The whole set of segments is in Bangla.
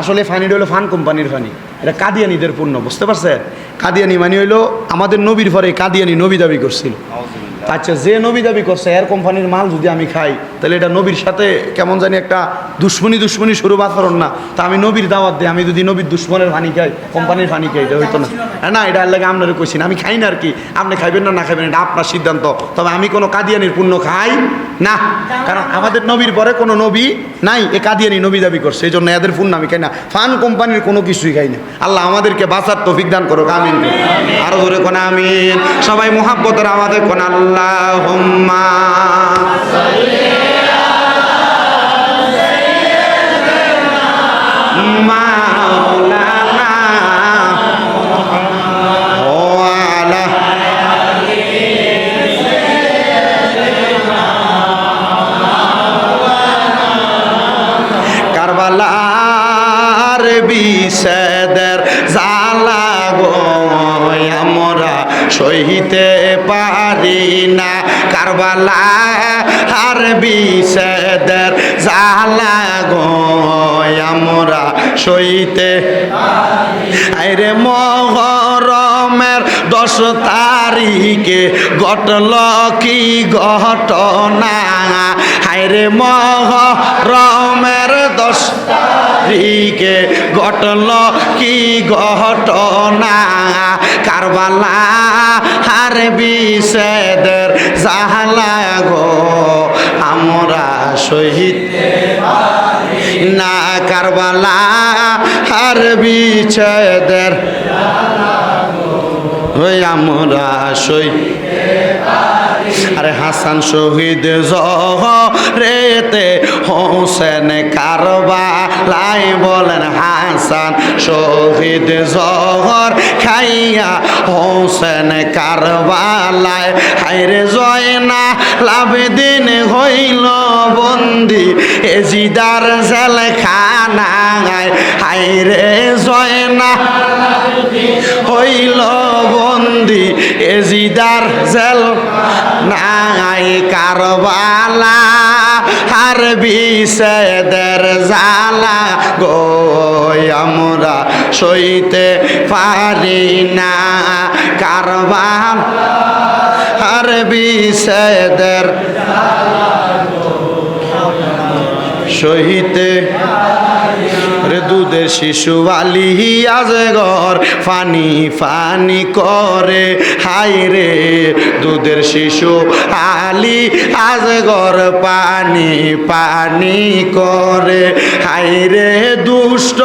আসলে ফানিটা হলো ফান কোম্পানির ফানি। এটা কাদিয়ানিদের পণ্য বুঝতে পারছেন? কাদিয়ানি মানে হইল আমাদের নবীর পরে কাদিয়ানি নবী দাবি করছিল। আচ্ছা যে নবী দাবি করছে এয়ার কোম্পানির মাল যদি আমি খাই তাহলে এটা নবীর সাথে কেমন জানি একটা দুশ্মনী দুশ্মনী শুরু আচরণ না। তা আমি নবীর দাওয়াত দিই আমি যদি নবীর দুশ্মনের ফানি খাই কোম্পানির ফানি খাই এটা হইতো না। না এটা লাগে আপনার কইছি না আমি খাই না আর কি। আপনি খাইবেন না না খাইবেন এটা আপনার সিদ্ধান্ত। তবে আমি কোনো কাদিয়ানির পূর্ণ খাই না, কারণ আমাদের নবীর পরে কোনো নবী নাই, এ কাদিয়ানি নবী দাবি করছে এই জন্য এদের পূর্ণ আমি খাই না। ফান কোম্পানির কোনো কিছুই খাই না। আল্লাহ আমাদেরকে বাঁচার তৌফিক দান করুক, আমিন। আরও ধরে কোন আমিন। সবাই মোহাব্বতের আমাদের কোন আল্লাহ মাওলানা জালা গো, আমরা সহিতে পারি না। কারবালার বিষেদের জালা গো, আমরা সইতে আরে মহরমের দশ তারিখে ঘটল কি ঘটনা? হায়রে মহরমের দশ তারিখে ঘটল কি ঘটনা? কারবালা হার বিষেদের জাহালা গো, আমরা শহীদ। না, কারবালা হার বিছেদের ওই আমরা সই আরে হাসান শহীদ রেতে হোসেন কারবা লাই বলেন, হাসান শহীদ জহর খাইয়া হোসেন কারবালায়। হাইরে জয় না লাভদিন হইল বন্দি এজিদার জেল খানায় হাইরে জয় না হইল বন্দি এজিদার জেল নাই কারবালা আর বিষেদের জালা গো আমরা সইতে পারি না কারবাল আর বিষেদের সহিতে রে দুধের শিশু আলি আজ ঘর, ফানি ফানি করে। হাই রে দুধের শিশু আলি আজ ঘর, পানি পানি করে। হাই রে দুষ্ট,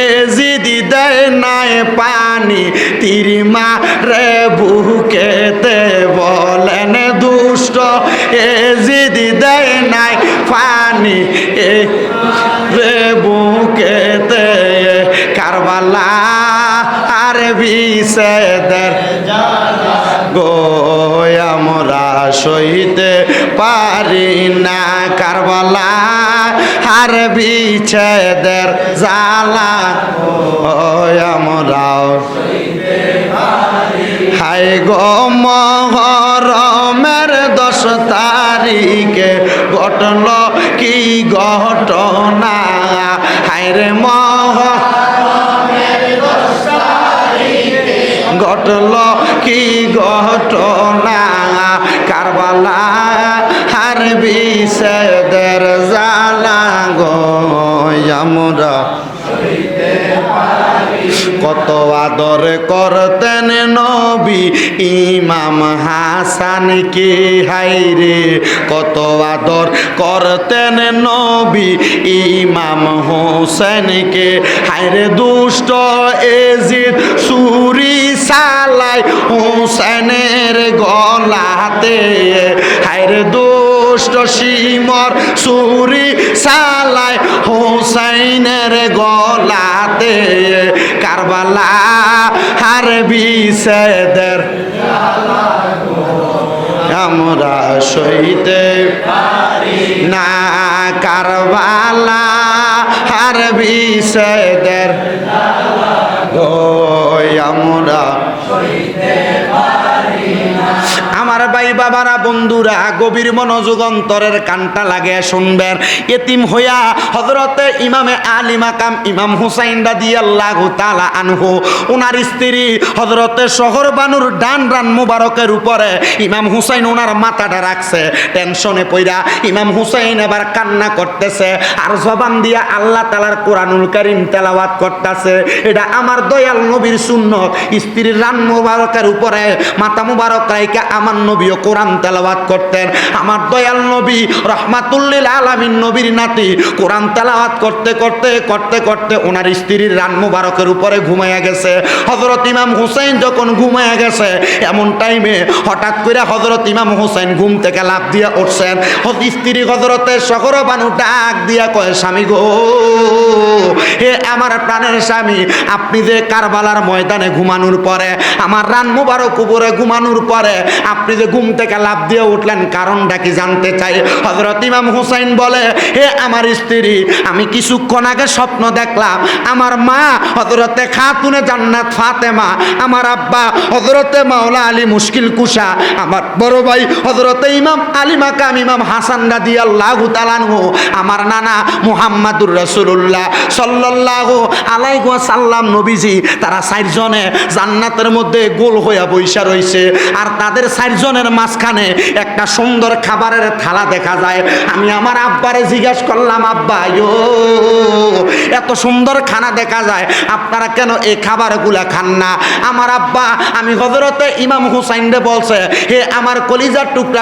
এ জিদি দেয় নাই পানি। তিরিমা রে বুকেতে বলেন দুষ্ট, এ কারবালা আর বিষেদের গো আমরা সইতে পারি না। কারবালা আর বিছেদের জালা আমরাও হাই গো মহরমের দশ তারিখে ঘটল কি ঘটনা? হাই রে ঘটল? কি ঘটনা? কারবালা হার বিষেদের জালা গো আমরা কত আদর করতেন নবী ইমাম হাসান, কে হাইরে কত আদর করতেন নবী ইমাম হোসেন, কে হাইরে দুষ্ট এজিদ সুরি সালাই হোসেনের গলাতে হাইরে দুষ্ট সিমর সুরি সালাই হোসেনের গলাতে কারবালা হার বিষেদের। আমরা সইতে না কারবালা হার বিষেদের। আমরা আমার ভাই বাবারা, বন্ধুরা, গভীর মনোযোগ অন্তরের কানটা লাগে শুনবেন। এতিম হইয়া হজরতে ইমামে আলী মাকাম ইমাম হুসাইন রাদি আল্লাহ তালা আনহু ওনার স্ত্রী হজরতে শহর বানুর ডান রান মুবারকের উপরে ইমাম হুসাইন ওনার মাথাটা রাখছে। টেনশনে পইরা ইমাম হুসাইন এবার কান্না করতেছে, আর জবান দিয়া আল্লাহ তালার কোরআনুল করিম তেলাওয়াত করতেছে। এটা আমার দয়াল নবীর সুন্নত। স্ত্রীর রান মুবারকের উপরে মাথা মুবারক রাইকা আমার নবীও কোরআন তেলাওয়াত করতেন। আমার দয়াল নবী, রহমাতুল্লিল আলামিন নবীর নাতি, কোরআন তেলাওয়াত করতে করতে করতে করতে ওনার স্ত্রীর রান মুবারকের উপরে ঘুমাইয়া গেছে। হজরত ইমাম হুসাইন যখন ঘুমাইয়া গেছে, এমন টাইমে হঠাৎ করে হজরত ইমাম হুসাইন ঘুম থেকে লাভ দিয়া উঠছেন। স্ত্রী হজরতের শহর বানু ডাক দিয়া কয়, স্বামী গো, হে আমার প্রাণের স্বামী, আপনি যে কারবালার ময়দানে ঘুমানোর পরে, আমার রান মুবারক উপরে ঘুমানোর পরে আপনি যে ঘুম থেকে লাভ দিয়ে উঠলেন, কারণটা কি জানতে চাই? হজরত ইমাম হুসাইন বলে, হে আমার স্ত্রী, আমি কিছুক্ষণ আগে স্বপ্ন দেখলাম, আমার মা হজরতে খাতুনে জান্নাত ফাতেমা, আমার আব্বা হজরতে মাওলা আলী মুশকিল কুশা, আমার বড় ভাই হজরতে ইমাম আলী মাকাম, ইমাম হাসান রাদি আল্লাহ তালানহু আমার নানা মুহাম্মাদুর রসুল্লাহ সাল্লাহ আলাইহি সাল্লাম নবীজি, তারা চারজনে জান্নাতের মধ্যে গোল হইয়া বৈশা রইছে। আর তাদের চারজনের মাঝখানে একটা সুন্দর খাবারের থালা দেখা যায়। আমি আমার আব্বারে জিজ্ঞেস করলাম, আব্বা, ইয়ো, এত সুন্দর খানা দেখা যায়, আপনারা কেন এই খাবারগুলা খান না? আমার আব্বা, আমি হজরতে ইমাম হুসাইন বলছে, হে, আমার কলিজার টুকরা